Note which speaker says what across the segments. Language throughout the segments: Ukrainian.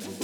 Speaker 1: you.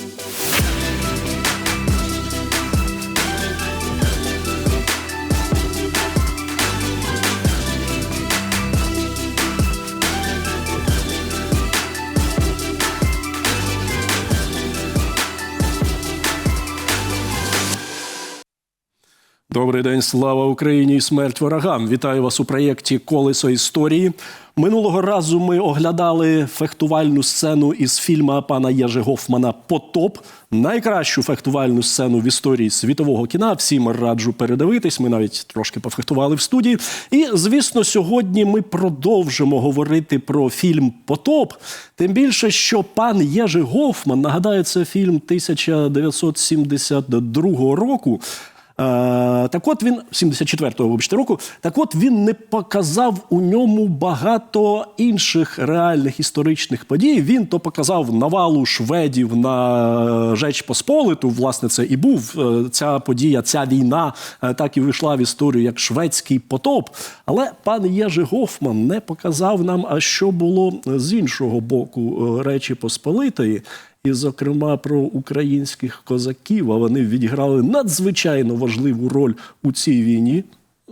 Speaker 1: Добрий день, слава Україні і смерть ворогам. Вітаю вас у проєкті Колесо історії. Минулого разу ми оглядали фехтувальну сцену із фільму пана Єжи Гофмана Потоп. Найкращу фехтувальну сцену в історії світового кіна. Всім раджу передивитись. Ми навіть трошки пофехтували в студії. І звісно, сьогодні ми продовжимо говорити про фільм Потоп. Тим більше, що пан Єжи Гофман нагадаю, це фільм 1972 року. Е, Так от він 74-го вибачте року. Так от він не показав у ньому багато інших реальних історичних подій. Він то показав навалу шведів на Жеч Посполиту. Власне, це і був е, ця подія, ця війна е, так і вийшла в історію як шведський потоп. Але пан Єжи Гофман не показав нам, а що було з іншого боку е, Речі Посполитої. І, зокрема, про українських козаків, а вони відіграли надзвичайно важливу роль у цій війні.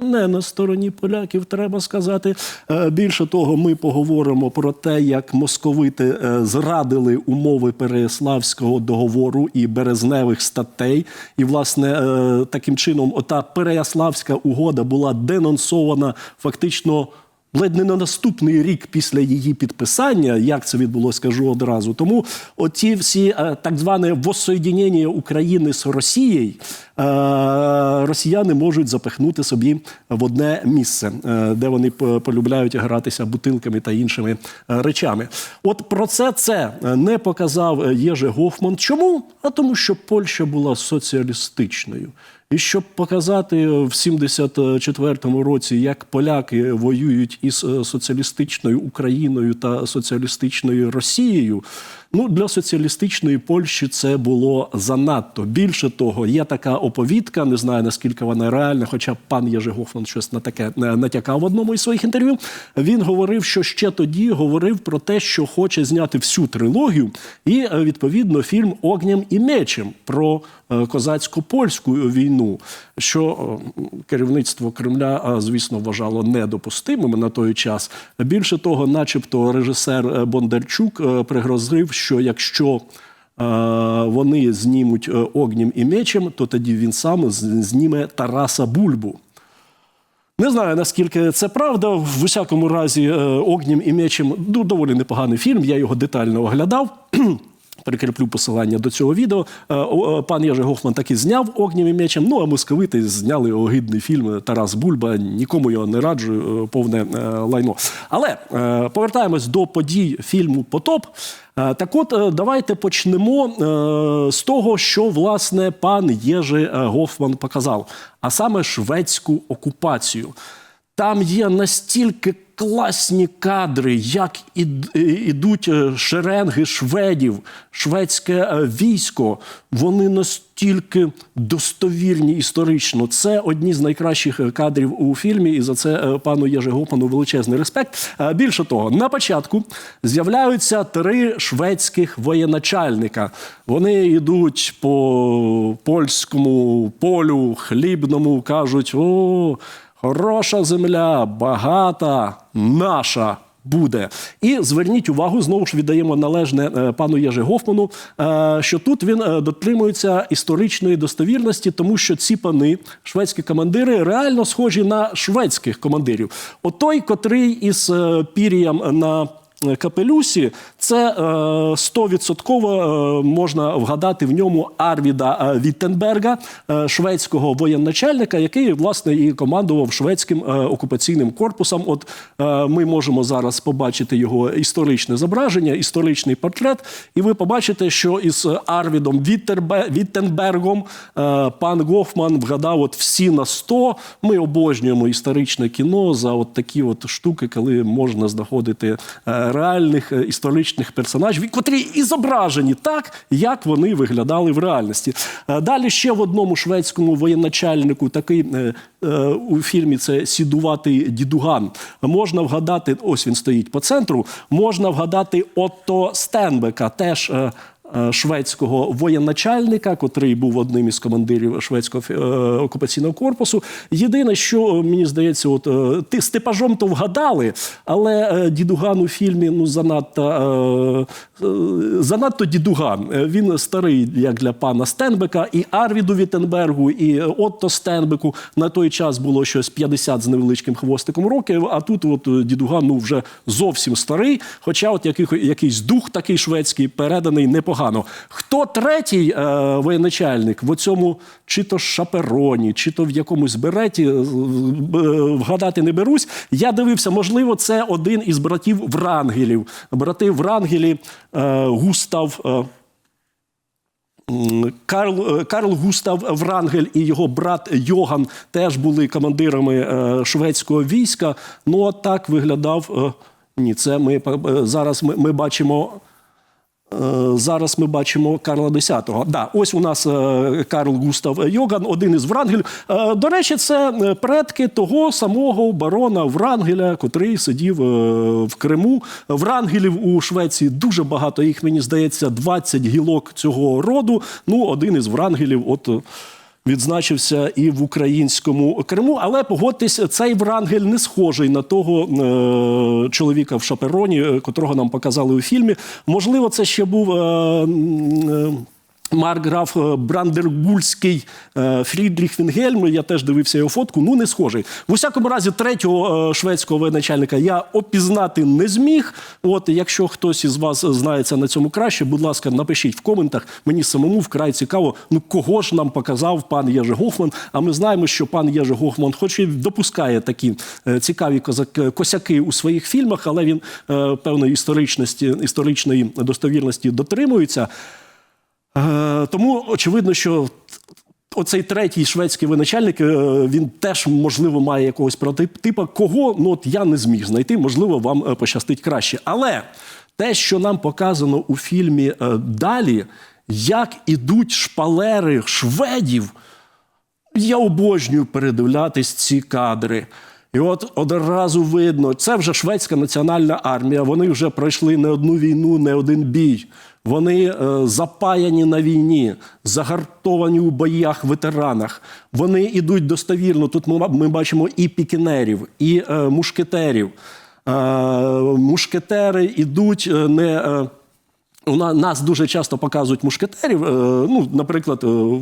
Speaker 1: Не на стороні поляків, треба сказати. Е, Більше того, ми поговоримо про те, як московити е, зрадили умови Переяславського договору і березневих статей. І, власне, е, таким чином, ота Переяславська угода була денонсована фактично ледь не на наступний рік після її підписання, як це відбулося, скажу одразу. Тому оті всі е, так зване воссоєдінення України з Росією е, росіяни можуть запихнути собі в одне місце, е, де вони полюбляють гратися бутилками та іншими речами. От про це це не показав Єже Гофман. Чому? А тому, що Польща була соціалістичною. І щоб показати в 74-му році, як поляки воюють із е, соціалістичною Україною та соціалістичною Росією, ну для соціалістичної Польщі це було занадто. Більше того, є така оповідка, не знаю наскільки вона реальна, хоча пан Єжи Гофман щось на таке натякав в одному із своїх інтерв'ю. Він говорив, що ще тоді говорив про те, що хоче зняти всю трилогію, і відповідно фільм Огням і мечем про е, козацько-польську війну, що е, керівництво Кремля, е, звісно, вважало недопустимим на той час. Більше того, начебто, режисер Бондарчук пригрозив, що якщо е, вони знімуть е, огнем і мечем, то тоді він сам зніме Тараса Бульбу. Не знаю наскільки це правда. В усякому разі, е, огнем і мечем ну, доволі непоганий фільм. Я його детально оглядав. Перекріплю посилання до цього відео. Е, е, Пан Єжи Гофман таки зняв огнем і мечем. Ну а московити зняли огидний фільм Тарас Бульба. Нікому його не раджу, е, повне лайно. Але повертаємось до подій фільму Потоп. Так от, давайте почнемо з того, що власне пан Єжи Гофман показав, а саме шведську окупацію. Там є настільки класні кадри, як ідуть е, шеренги шведів, шведське е, військо. Вони настільки достовірні історично. Це одні з найкращих е, кадрів у фільмі, і за це пану Єжи Гопану величезний респект. Більше того, на початку з'являються три шведських воєначальника. Вони йдуть по польському полю хлібному, кажуть: о. Хороша земля, багата, наша буде. І зверніть увагу, знову ж віддаємо належне е, пану Єжи Гофману, е, що тут він е, дотримується історичної достовірності, тому що ці пани, шведські командири, реально схожі на шведських командирів. Отой, котрий із пір'ям на капелюсі, це е, стовідсотково е, можна вгадати в ньому Арвіда е, Віттенберга, е, шведського воєначальника, який власне і командував шведським е, окупаційним корпусом. От е, ми можемо зараз побачити його історичне зображення, історичний портрет, і ви побачите, що із Арвідом Віттенбергом е, пан Гофман вгадав от всі на 100. Ми обожнюємо історичне кіно за от такі от штуки, коли можна знаходити е, реальних е, історичних персонажів, котрі і зображені так, як вони виглядали в реальності. Е, Далі ще в одному шведському воєначальнику такий е, у фільмі це сідуватий дідуган. Можна вгадати, ось він стоїть по центру. Можна вгадати Отто Стенбека, теж. Е, шведського воєначальника, котрий був одним із командирів шведського е, окупаційного корпусу. Єдине, що е, мені здається, от ти з типажом то вгадали, але дідуган у фільмі ну занадто, занадто дідуган. Він старий, як для пана Стенбека, і Арвіду Віттенбергу, і Отто Стенбеку на той час було щось 50 з невеличким хвостиком років. А тут от дідуган ну вже зовсім старий. Хоча, от який, якийсь дух такий шведський переданий непогано. Хто третій е, воєначальник в оцьому чи то шапероні, чи то в якомусь береті е, е, вгадати не берусь. Я дивився, можливо, це один із братів Врангелів. Брати Врангелі е, Густав. Е, Карл, е, Карл Густав Врангель і його брат Йоган теж були командирами шведського війська. Ну, а так виглядав. Ні, це ми зараз ми, ми бачимо. Е, Зараз ми бачимо Карла X. Да, ось у нас е, Карл Густав Йоган, один із Врангелів. Е, До речі, це предки того самого барона Врангеля, котрий сидів в Криму. Врангелів у Швеції дуже багато. Їх мені здається, 20 гілок цього роду. Ну, один із Врангелів, от. Відзначився і в українському Криму, але погодьтесь, цей Врангель не схожий на того е, чоловіка в шапероні, е, котрого нам показали у фільмі. Можливо, це ще був. Е, е, Маркграф е, Брандергульський е, Фрідріх Вінгельм. Я теж дивився його фотку. Ну не схожий. В усякому разі, третього е, шведського воєначальника я опізнати не зміг. От якщо хтось із вас знається на цьому краще, будь ласка, напишіть в коментах. Мені самому вкрай цікаво. Ну кого ж нам показав пан Єжи Гофман? А ми знаємо, що пан Єжи Гофман, хоч і допускає такі цікаві косяки у своїх фільмах, але він певної історичності історичної достовірності дотримується. Е, Тому очевидно, що оцей третій шведський виначальник, е, він теж, можливо, має якогось прототипа. Кого ну от я не зміг знайти, можливо, вам е, пощастить краще. Але те, що нам показано у фільмі далі, як ідуть шпалери шведів, я обожнюю передивлятись ці кадри. І от одразу видно, це вже шведська національна армія. Вони вже пройшли не одну війну, не один бій. Вони е, запаяні на війні, загартовані у боях, ветеранах. Вони йдуть достовірно. Тут ми, бачимо і пікінерів, і е, мушкетерів. Е, мушкетери йдуть не. У нас дуже часто показують мушкетерів. е, Ну, наприклад, е, у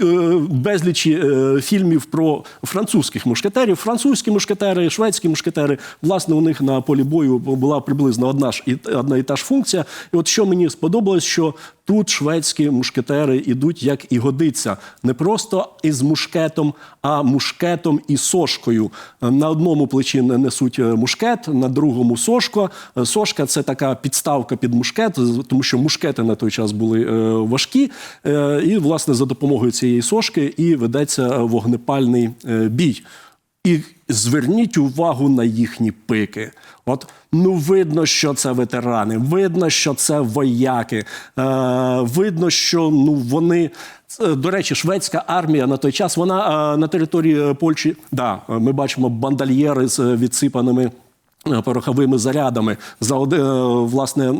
Speaker 1: е, безлічі фільмів про французьких мушкетерів. Французькі мушкетери, шведські мушкетери. Власне, у них на полі бою була приблизно одна ж і одна і та ж функція. І от що мені сподобалось, що тут шведські мушкетери ідуть як і годиться, не просто із мушкетом, а мушкетом і сошкою. На одному плечі не- несуть мушкет, на другому сошко. Сошка це така підставка під мушкет, з- тому що мушкети на той час були е, важкі. Е, І, власне, за допомогою цієї сошки і ведеться е, вогнепальний бій. І зверніть увагу на їхні пики. От ну видно, що це ветерани, видно, що це вояки. Е, видно, що ну вони. До речі, шведська армія на той час вона е, на території Польщі. Да, ми бачимо бандальєри з відсипаними. Е, Пороховими зарядами за один, е, власне е,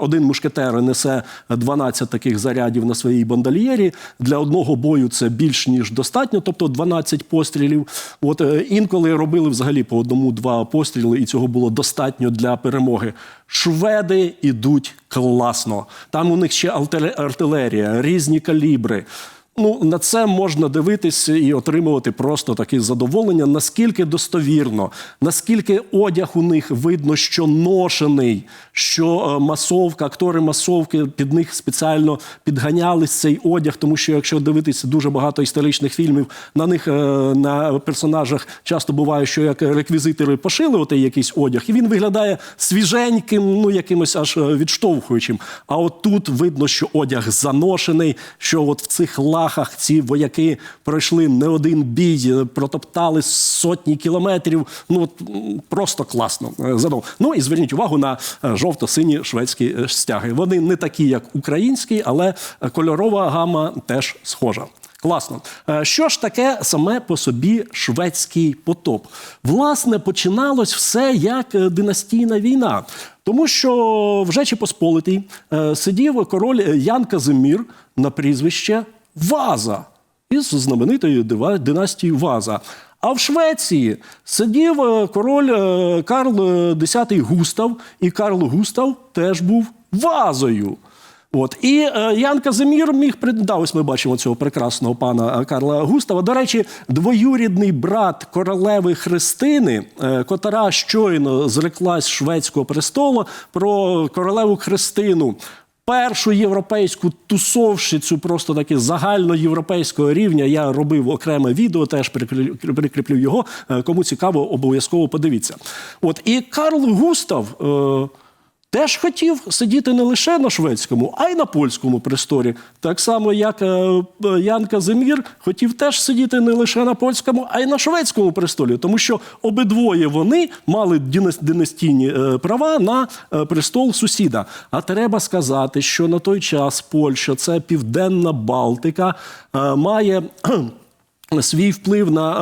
Speaker 1: один мушкетер несе 12 таких зарядів на своїй бандольєрі. Для одного бою це більш ніж достатньо, тобто 12 пострілів. От інколи робили взагалі по одному-два постріли, і цього було достатньо для перемоги. Шведи ідуть класно. Там у них ще артилерія, різні калібри. Ну, на це можна дивитися і отримувати просто таке задоволення, наскільки достовірно, наскільки одяг у них видно, що ношений, що е, масовка, актори масовки під них спеціально підганялись цей одяг, тому що якщо дивитися дуже багато історичних фільмів, на них е, на персонажах часто буває, що як реквізитори пошили отей якийсь одяг, і він виглядає свіженьким, ну якимось аж е, відштовхуючим. А от тут видно, що одяг заношений, що от в цих лахах ці вояки пройшли не один бій, е, протоптали сотні кілометрів. Ну просто класно. Е, задов- Ну і зверніть увагу на е, жовто-сині шведські стяги. Вони не такі, як українські, але кольорова гама теж схожа. Класно. Що ж таке саме по собі шведський потоп? Власне, починалось все як династійна війна. Тому що в Жечі Посполитій сидів король Ян Казимір на прізвище Ваза із знаменитої династії Ваза. А в Швеції сидів е, король е, Карл е, X Густав, і Карл Густав теж був вазою. От і е, Ян Казимір міг да, ось ми бачимо цього прекрасного пана е, Карла Густава. До речі, двоюрідний брат королеви Христини, е, котра щойно зреклась шведського престолу про королеву Христину. Першу європейську тусовщицю, просто таки загальноєвропейського рівня. Я робив окреме відео, теж прикріплю його. Е, Кому цікаво, обов'язково подивіться. От і Карл Густав. Е, Теж хотів сидіти не лише на шведському, а й на польському престолі. Так само, як е, Ян Казимір хотів теж сидіти не лише на польському, а й на шведському престолі, тому що обидвоє вони мали динас- династійні е, права на е, престол сусіда. А треба сказати, що на той час Польща, це Південна Балтика, е, має. Свій вплив на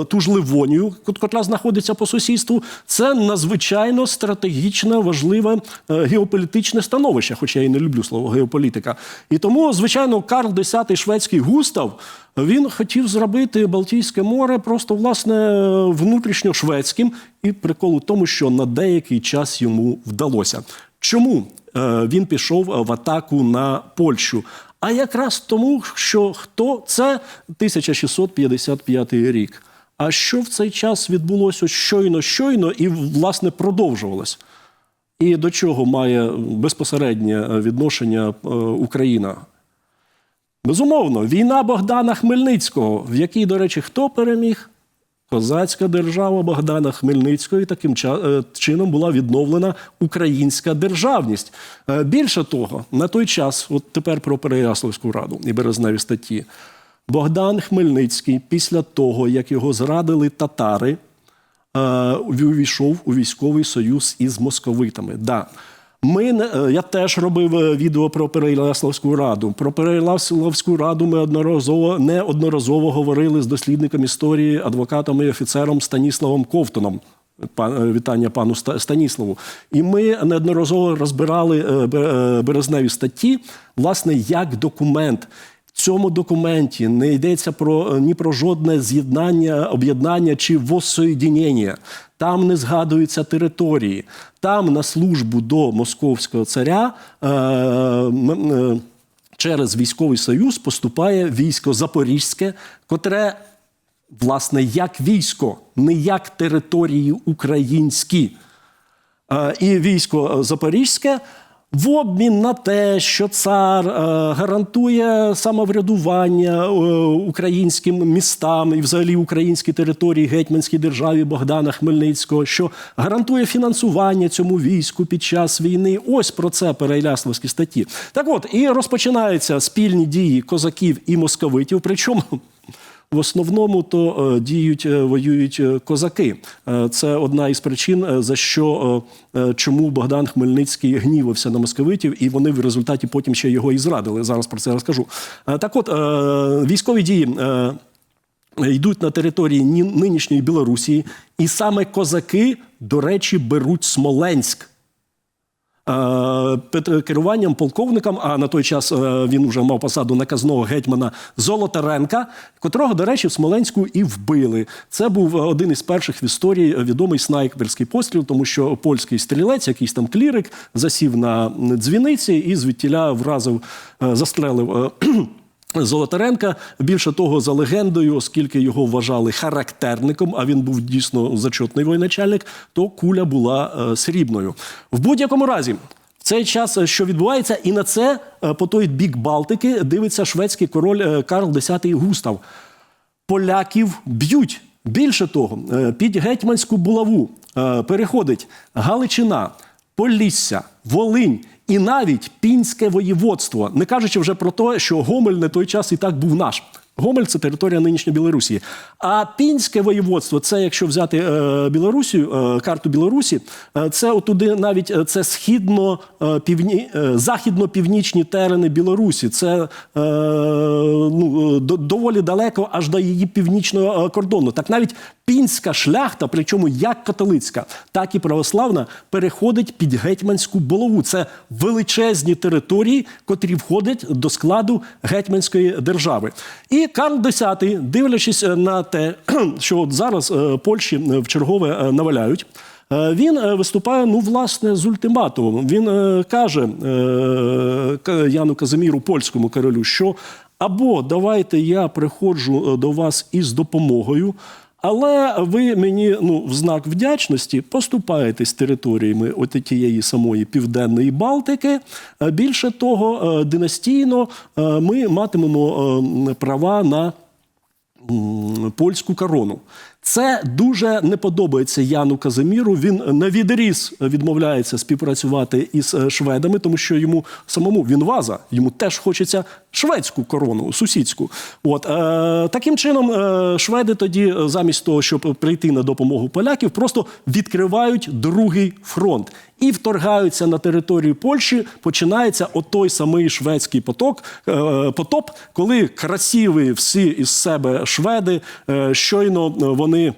Speaker 1: е, ту ж Ливонію, кот- котра знаходиться по сусідству, це надзвичайно стратегічне, важливе е, геополітичне становище, хоча я і не люблю слово геополітика. І тому, звичайно, Карл X шведський Густав він хотів зробити Балтійське море просто власне внутрішньошведським. І прикол у тому, що на деякий час йому вдалося. Чому е, він пішов в атаку на Польщу? А якраз тому, що хто це 1655 рік. А що в цей час відбулося щойно, щойно і власне продовжувалось? І до чого має безпосереднє відношення е, Україна? Безумовно, війна Богдана Хмельницького, в якій, до речі, хто переміг? Козацька держава Богдана Хмельницького, і таким е, чином була відновлена українська державність. Е, Більше того, на той час, от тепер про Переяславську раду і березневі статті, Богдан Хмельницький, після того, як його зрадили татари, е, увійшов у військовий союз із московитами. Да. Ми е, я теж робив е, відео про Переяславську раду. Про Переяславську раду ми одноразово неодноразово говорили з дослідником історії, адвокатом і офіцером Станіславом Ковтоном. Е, вітання пану Станіславу. І ми неодноразово розбирали бе- березневі статті, власне, як документ. В цьому документі не йдеться про ні про жодне з'єднання, об'єднання чи воссоєдінення. Там не згадуються території. Там на службу до московського царя е, е, через військовий союз поступає військо Запорізьке, котре, власне, як військо, не як території українські. Е, і військо е, Запорізьке в обмін на те, що цар е, гарантує самоврядування е, українським містам і взагалі українській території гетьманській державі Богдана Хмельницького, що гарантує фінансування цьому війську під час війни. Ось про це переяславські статті. Так от і розпочинаються спільні дії козаків і московитів. Причому в основному то е, діють, е, воюють е, козаки. Це одна із причин, за що чому Богдан Хмельницький гнівався на московитів, і вони в результаті потім ще його і зрадили. Зараз про це розкажу. Так, от військові дії. Йдуть на території нинішньої Білорусі, і саме козаки, до речі, беруть Смоленськ. Е, під керуванням полковником, а на той час е, він вже мав посаду наказного гетьмана Золотаренка, котрого, до речі, в Смоленську і вбили. Це був один із перших в історії відомий снайперський постріл, тому що польський стрілець, якийсь там клірик, засів на дзвіниці і звідтіля вразив, е, застрелив. Золотаренка, більше того, за легендою, оскільки його вважали характерником, а він був дійсно зачетний воєначальник, то куля була е, срібною. В будь-якому разі, в цей час, е, що відбувається, і на це е, по той бік Балтики дивиться шведський король е, Карл X Густав. Поляків б'ють. Більше того, е, під гетьманську булаву е, переходить Галичина, Полісся, Волинь і навіть Пінське воєводство, не кажучи вже про те, що Гомель на той час і так був наш. Гомель це територія нинішньої Білорусі. А пінське воєводство, це якщо взяти е, Білорусію, е, карту Білорусі, е, це отуди навіть е, це східно е, півні, е, західно-північні терени Білорусі. Це е, ну, е, до- доволі далеко аж до її північного кордону. Так навіть пінська шляхта, причому як католицька, так і православна, переходить під гетьманську булаву. Це величезні території, котрі входять до складу гетьманської держави. І Карл X, дивлячись е, на те, що от зараз е, Польщі е, в чергове наваляють. Він виступає ну власне з ультиматумом. Він каже е, Яну Казиміру, польському королю, що або давайте я приходжу до вас із допомогою, але ви мені ну, в знак вдячності поступаєтесь територіями от тієї самої південної Балтики. Е, Більше того, е, династійно е, ми матимемо права на польську корону. Це дуже не подобається Яну Казиміру. Він на відріз відмовляється співпрацювати із е, шведами, тому що йому самому він ваза, йому теж хочеться шведську корону, сусідську. От е, таким чином, е, шведи тоді, е, замість того, щоб прийти на допомогу поляків, просто відкривають другий фронт і вторгаються на територію Польщі. Починається отой самий шведський поток, е, потоп, коли красиві всі із себе шведи щойно е, вони.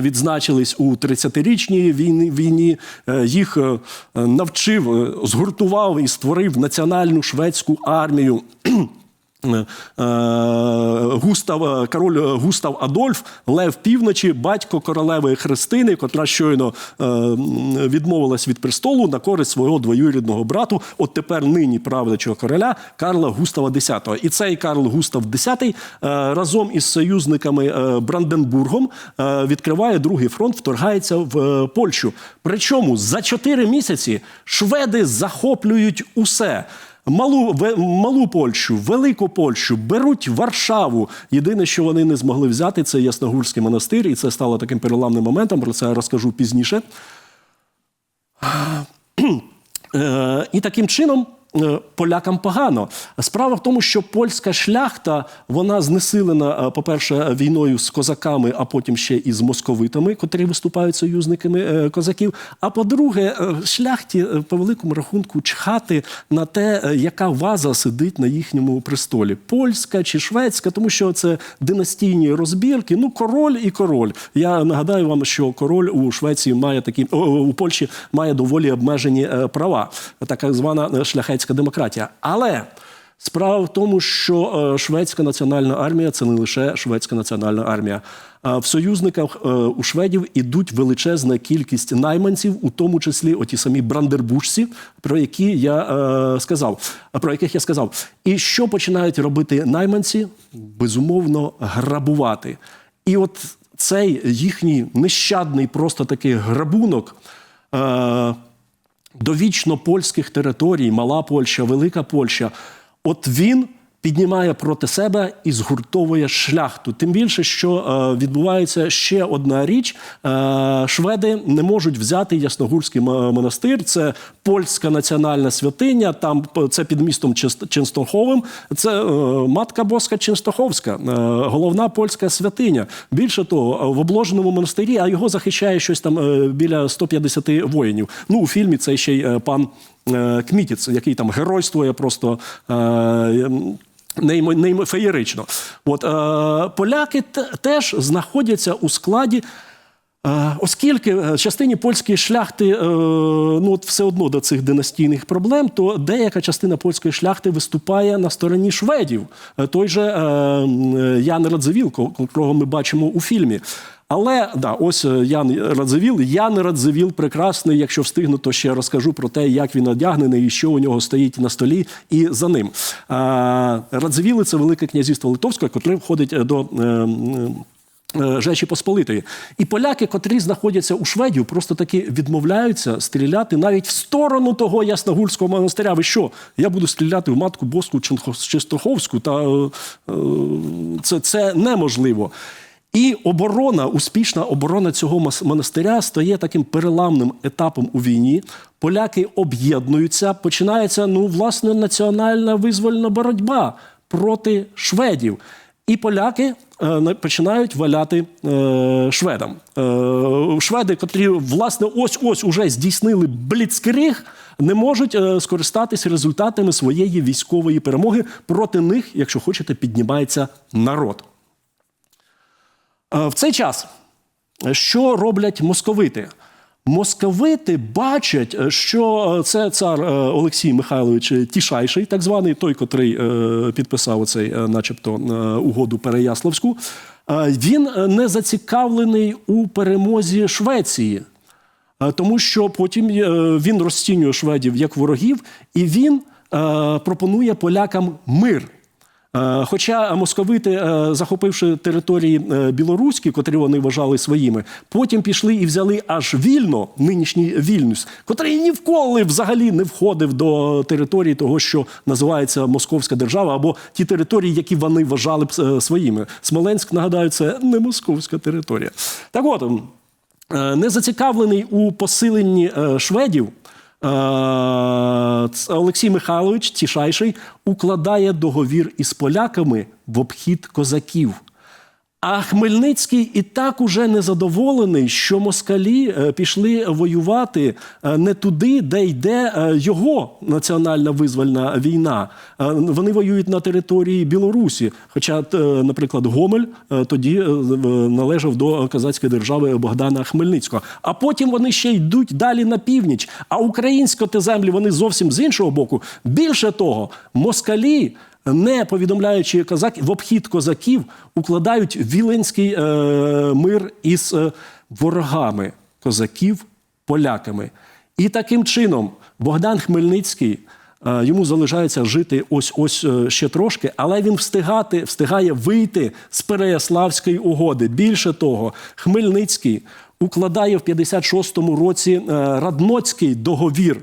Speaker 1: Відзначились у 30-річній війні, е, їх е, навчив, е, згуртував і створив національну шведську армію. Е, Густав, е, король е, Густав Адольф, Лев Півночі, батько королеви Христини, котра щойно е, відмовилась від престолу на користь свого двоюрідного брату, от тепер нині правлячого короля Карла Густава X. І цей Карл Густав X е, разом із союзниками е, Бранденбургом е, відкриває другий фронт, вторгається в е, Польщу. Причому за чотири місяці шведи захоплюють усе. Малу, малу Польщу, велику Польщу, беруть Варшаву. Єдине, що вони не змогли взяти, це Ясногурський монастир, і це стало таким переламним моментом. Про це я розкажу пізніше. Е, І таким чином. Е, Полякам погано. Справа в тому, що польська шляхта вона знесилена, е, по-перше, війною з козаками, а потім ще і з московитами, котрі виступають союзниками е, козаків. А по-друге, шляхті по великому рахунку чхати на те, яка ваза сидить на їхньому престолі: польська чи шведська, тому що це династійні розбірки. Ну, король і король. Я нагадаю вам, що король у Швеції має такі у Польщі має доволі обмежені права, така звана е, шляхетська демократія. Але справа в тому, що е, шведська національна армія це не лише шведська національна армія. А В союзниках е, у шведів ідуть величезна кількість найманців, у тому числі оті самі брандербушці, про які я е, сказав, про яких я сказав. І що починають робити найманці? Безумовно, грабувати. І от цей їхній нещадний, просто такий грабунок. Е, довічно польських територій, Мала Польща, Велика Польща, от він піднімає проти себе і згуртовує шляхту. Тим більше, що е, відбувається ще одна річ: е, шведи не можуть взяти Ясногурський монастир. Це польська національна святиня. Там це під містом Ченстоховим. Це е, матка Боска Ченстоховська, головна польська святиня. Більше того, в обложеному монастирі, а його захищає щось там біля 150 воїнів. Ну у фільмі це ще й пан Кмітіц, який там геройствує просто. е, Неймо, неймо феєрично. От, е, поляки те- теж знаходяться у складі. Е, Оскільки е, частині польської шляхти е, ну от все одно до цих династійних проблем, то деяка частина польської шляхти виступає на стороні шведів. Е, Той же е, е, Ян Радзивіл, ко- котрого ми бачимо у фільмі. Але да, ось е, Ян Радзивіл. Ян Радзивіл прекрасний. Якщо встигну, то ще розкажу про те, як він одягнений і що у нього стоїть на столі і за ним. Радзивіли це велике князівство Литовське, котре входить е, до. е, Жечі Посполитої. І поляки, котрі знаходяться у Шведію, просто таки відмовляються стріляти навіть в сторону того Ясногурського монастиря. Ви що? Я буду стріляти в матку Боску Чистоховську, та це, це неможливо. І оборона, успішна оборона цього монастиря стає таким переламним етапом у війні. Поляки об'єднуються, починається ну, власне національна визвольна боротьба проти шведів. І поляки е, починають валяти е, шведам. Е, шведи, котрі власне ось ось уже здійснили бліцкриг, не можуть скористатися результатами своєї військової перемоги. Проти них, якщо хочете, піднімається народ. Е, В цей час що роблять московити? Московити бачать, е, що е, це цар Олексій Михайлович Тішайший, так званий, той, котрий підписав оцей, е, начебто, угоду Переяславську. Він не зацікавлений у перемозі Швеції. Тому що потім він розцінює шведів як ворогів, і він пропонує полякам мир. Е, Хоча московити, е, захопивши території е, білоруські, котрі вони вважали своїми, потім пішли і взяли аж вільно, нинішній Вільнюс, котрий ні вколи взагалі не входив до території того, що називається Московська держава, або ті території, які вони вважали б своїми. Смоленськ, нагадаю, це не московська територія. Так от. Е, не зацікавлений у посиленні шведів. Е, Олексій Михайлович Тішайший укладає договір із поляками в обхід козаків. А Хмельницький і так уже незадоволений, що москалі е, пішли воювати е, не туди, де йде е, його національна визвольна війна. Вони воюють на території Білорусі. Хоча, наприклад, Гомель тоді належав до козацької держави Богдана Хмельницького. А потім вони ще йдуть далі на північ. А українські те землі вони зовсім з іншого боку. Більше того, москалі не повідомляючи козак в обхід козаків, укладають віленський е, мир із е, ворогами козаків, поляками. І таким чином Богдан Хмельницький. е, Йому залишається жити ось ось е, ще трошки, але він встигати, встигає вийти з Переяславської угоди. Більше того, Хмельницький укладає в 56-му році е, Радноцький договір.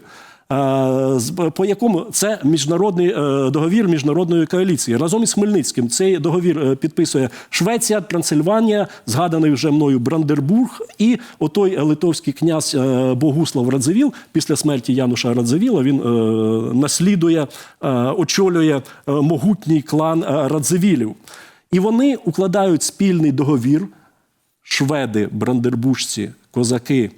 Speaker 1: Е, по якому це міжнародний е, договір міжнародної коаліції разом із Хмельницьким. Цей договір е, підписує Швеція, Трансильванія, згаданий вже мною Брандербург, і отой литовський князь Богуслав Радзивіл після смерті Януша Радзивіла він наслідує, очолює могутній клан Радзивілів. І вони укладають спільний договір. Шведи, брандербуржці, козаки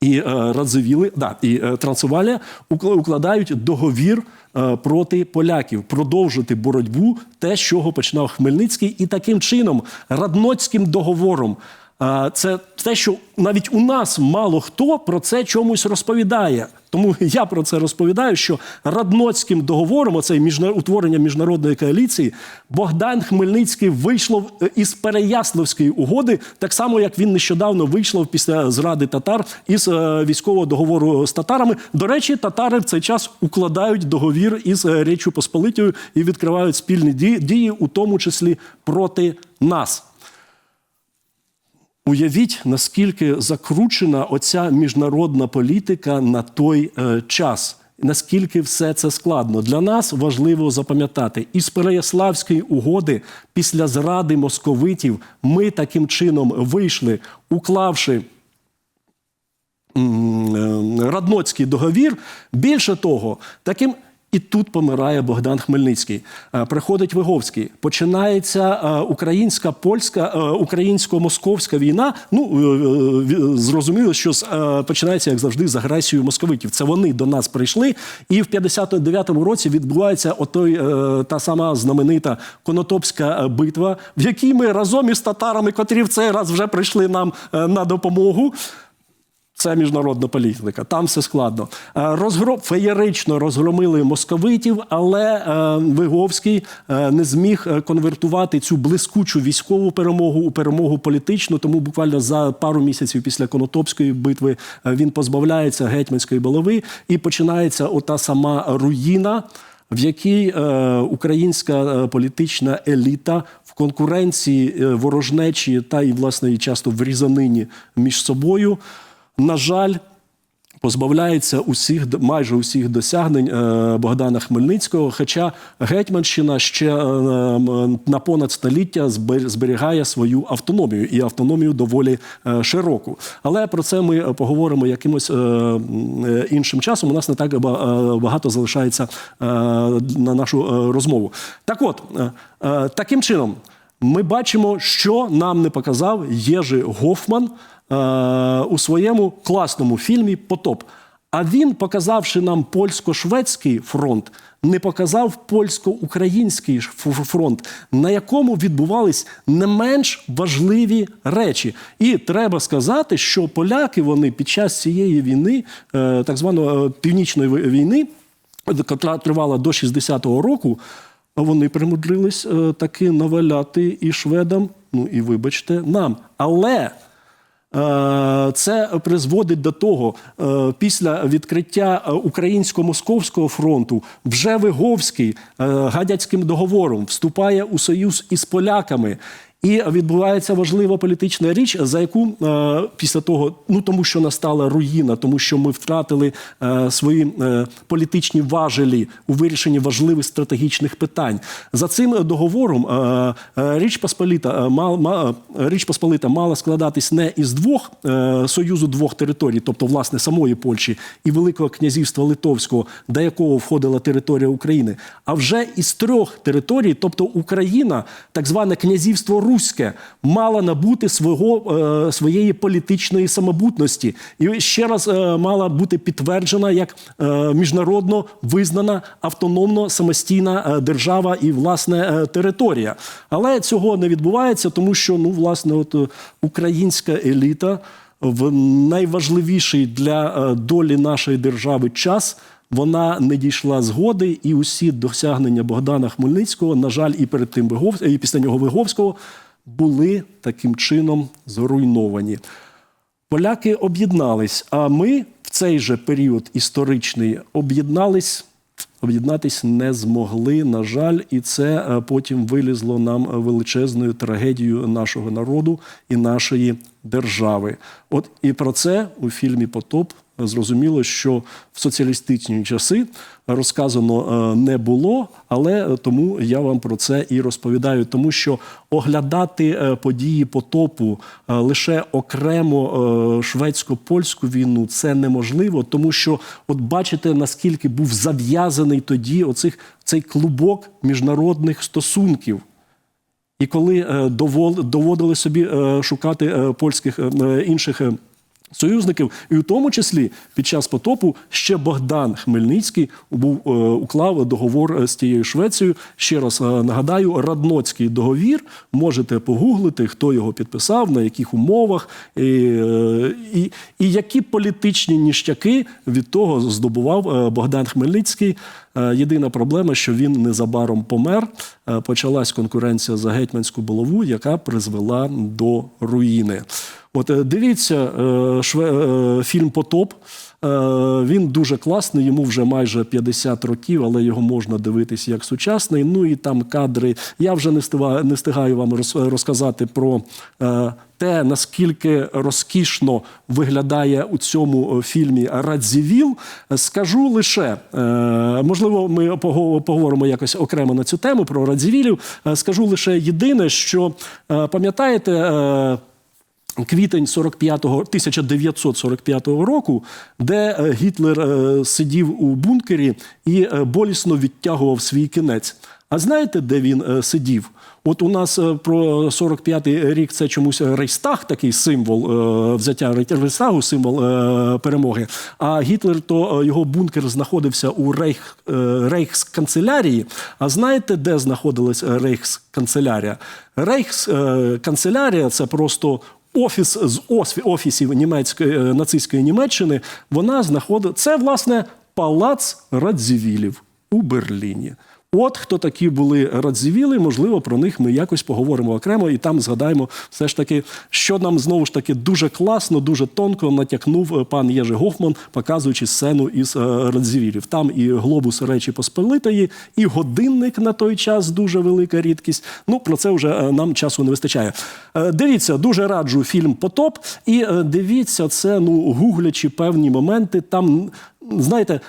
Speaker 1: і е, Радзивіли, да, і трансуваля укла- укладають договір е, проти поляків, продовжити боротьбу, те, з чого починав Хмельницький, і таким чином Радноцьким договором. Це те, що навіть у нас мало хто про це чомусь розповідає. Тому я про це розповідаю, що Радноцьким договором, оце міжна- утворення міжнародної коаліції, Богдан Хмельницький вийшов е, із Переяславської угоди, так само як він нещодавно вийшов після зради татар із е, військового договору з татарами. До речі, татари в цей час укладають договір із е, Річчю Посполитою і відкривають спільні дії, у тому числі проти нас. Уявіть, наскільки закручена оця міжнародна політика на той е, час. Наскільки все це складно для нас важливо запам'ятати із Переяславської угоди після зради московитів ми таким чином вийшли, уклавши е, Радноцький договір. Більше того, таким. І тут помирає Богдан Хмельницький. Е, Приходить Виговський. Починається е, українська, польська, е, українсько-московська війна. Ну зрозуміло, що починається як завжди з агресією московитів. Це вони до нас прийшли, і в 59-му році відбувається отой та сама знаменита Конотопська битва, в якій ми разом із татарами, котрі в цей раз вже прийшли нам на допомогу. Це міжнародна політика. Там все складно. Е, Розгром феєрично розгромили московитів, але е, Виговський е, не зміг конвертувати цю блискучу військову перемогу у перемогу політичну. Тому буквально за пару місяців після Конотопської битви він позбавляється гетьманської голови і починається ота сама руїна. В якій українська політична еліта в конкуренції ворожнечі та і власне часто в різанині між собою на жаль, позбавляється усіх майже усіх досягнень е, Богдана Хмельницького. Хоча Гетьманщина ще е, на понад століття зберігає свою автономію і автономію доволі е, широку. Але про це ми поговоримо якимось іншим часом. У нас не так багато залишається на нашу розмову. Так от, таким чином. Ми бачимо, що нам не показав Єжи Гофман е, у своєму класному фільмі Потоп. А він, показавши нам польсько-шведський фронт, не показав польсько-український фронт, на якому відбувались не менш важливі речі. І треба сказати, що поляки вони під час цієї війни, е, так званої е, північної війни, яка тривала до 60-го року, вони примудрились е, таки наваляти і шведам, ну і вибачте, нам. Але Е, Це призводить до того, е, після відкриття українсько-московського фронту вже Виговський гадяцьким договором вступає у союз із поляками. І відбувається важлива політична річ, за яку е, після того, ну тому що настала руїна, тому що ми втратили е, свої е, політичні важелі у вирішенні важливих стратегічних питань. За цим договором е, е, Річ Посполита, е, мал, ма, е, Річ Посполита мала складатись не із двох е, союзу двох територій, тобто власне самої Польщі і Великого князівства Литовського, до якого входила територія України, а вже із трьох територій, тобто Україна, так зване князівство Руське, мала набути свого, е, своєї політичної самобутності і ще раз е, мала бути підтверджена як е, міжнародно визнана автономно самостійна держава і власне територія. Але цього не відбувається, тому що ну власне, от українська еліта в найважливіший для долі нашої держави час. Вона не дійшла згоди, і усі досягнення Богдана Хмельницького, на жаль, і перед тим і після нього Виговського були таким чином зруйновані. Поляки об'єднались, а ми в цей же період історичний об'єднались. Об'єднатись не змогли, на жаль, і це е, потім вилізло нам величезною трагедією нашого народу і нашої держави. От і про це у фільмі Потоп зрозуміло, що в соціалістичні часи розказано е, не було, але тому я вам про це і розповідаю, тому що оглядати е, події потопу е, лише окремо е, шведсько-польську війну це неможливо, тому що, от бачите, наскільки був зав'язаний тоді оцих цей клубок міжнародних стосунків. І коли е, доводили собі е, шукати е, польських е, е, інших. Союзників, і у тому числі під час потопу ще Богдан Хмельницький був е, уклав договор е, з тією Швецією. Ще раз е, нагадаю, Радноцький договір. Можете погуглити, хто його підписав, на яких умовах, і, е, і, і які політичні ніштяки від того здобував е, Богдан Хмельницький. Е, Єдина проблема, що він незабаром помер. Е, Почалась конкуренція за гетьманську булаву, яка призвела до руїни. От е, дивіться шве, фільм Потоп. Він дуже класний, йому вже майже 50 років, але його можна дивитись як сучасний. Ну і там кадри. Я вже не встигаю, вам розказати про те, наскільки розкішно виглядає у цьому е, фільмі Радзівіл. Скажу лише, е, можливо, ми поговоримо якось окремо на цю тему про Радзівілів. Е, Скажу лише єдине, що пам'ятаєте. Квітень 45-го, 1945 року, де Гітлер сидів у бункері і болісно відтягував свій кінець. А знаєте, де він е, сидів? От у нас е, про 45-й рік це чомусь Рейхстаг, такий символ е, взяття Рейхстагу, символ перемоги. А Гітлер то його бункер знаходився у Рейх, Рейхсканцелярії. А знаєте, де знаходилась Рейхсканцелярія? Рейхсканцелярія це просто офіс з офісів німецької нацистської Німеччини. Вона знаходить це власне палац Радзівілів у Берліні. От хто такі були Радзівіли, можливо, про них ми якось поговоримо окремо і там згадаємо все ж таки, що нам знову ж таки дуже класно, дуже тонко натякнув е, пан Єжи Гофман, показуючи сцену із е, Радзівілів. Там і глобус Речі Посполитої, і годинник на той час дуже велика рідкість. Ну про це вже е, нам часу не вистачає. Дивіться, дуже раджу фільм Потоп. І дивіться це, ну гуглячи певні моменти. Там знаєте.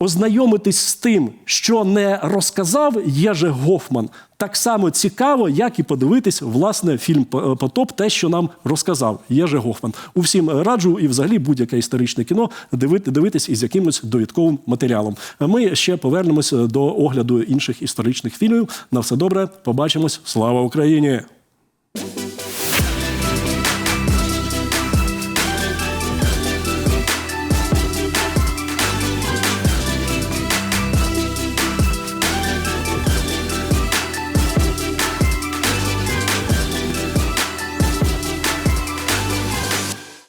Speaker 1: Е, ознайомитись з тим, що не розказав Єже Гофман, так само цікаво, як і подивитись власне фільм Потоп, те, що нам розказав Єже Гофман. Усім раджу і взагалі будь-яке історичне кіно дивити, дивитись із якимось довідковим матеріалом. Ми ще повернемось до огляду інших історичних фільмів. На все добре, побачимось. Слава Україні!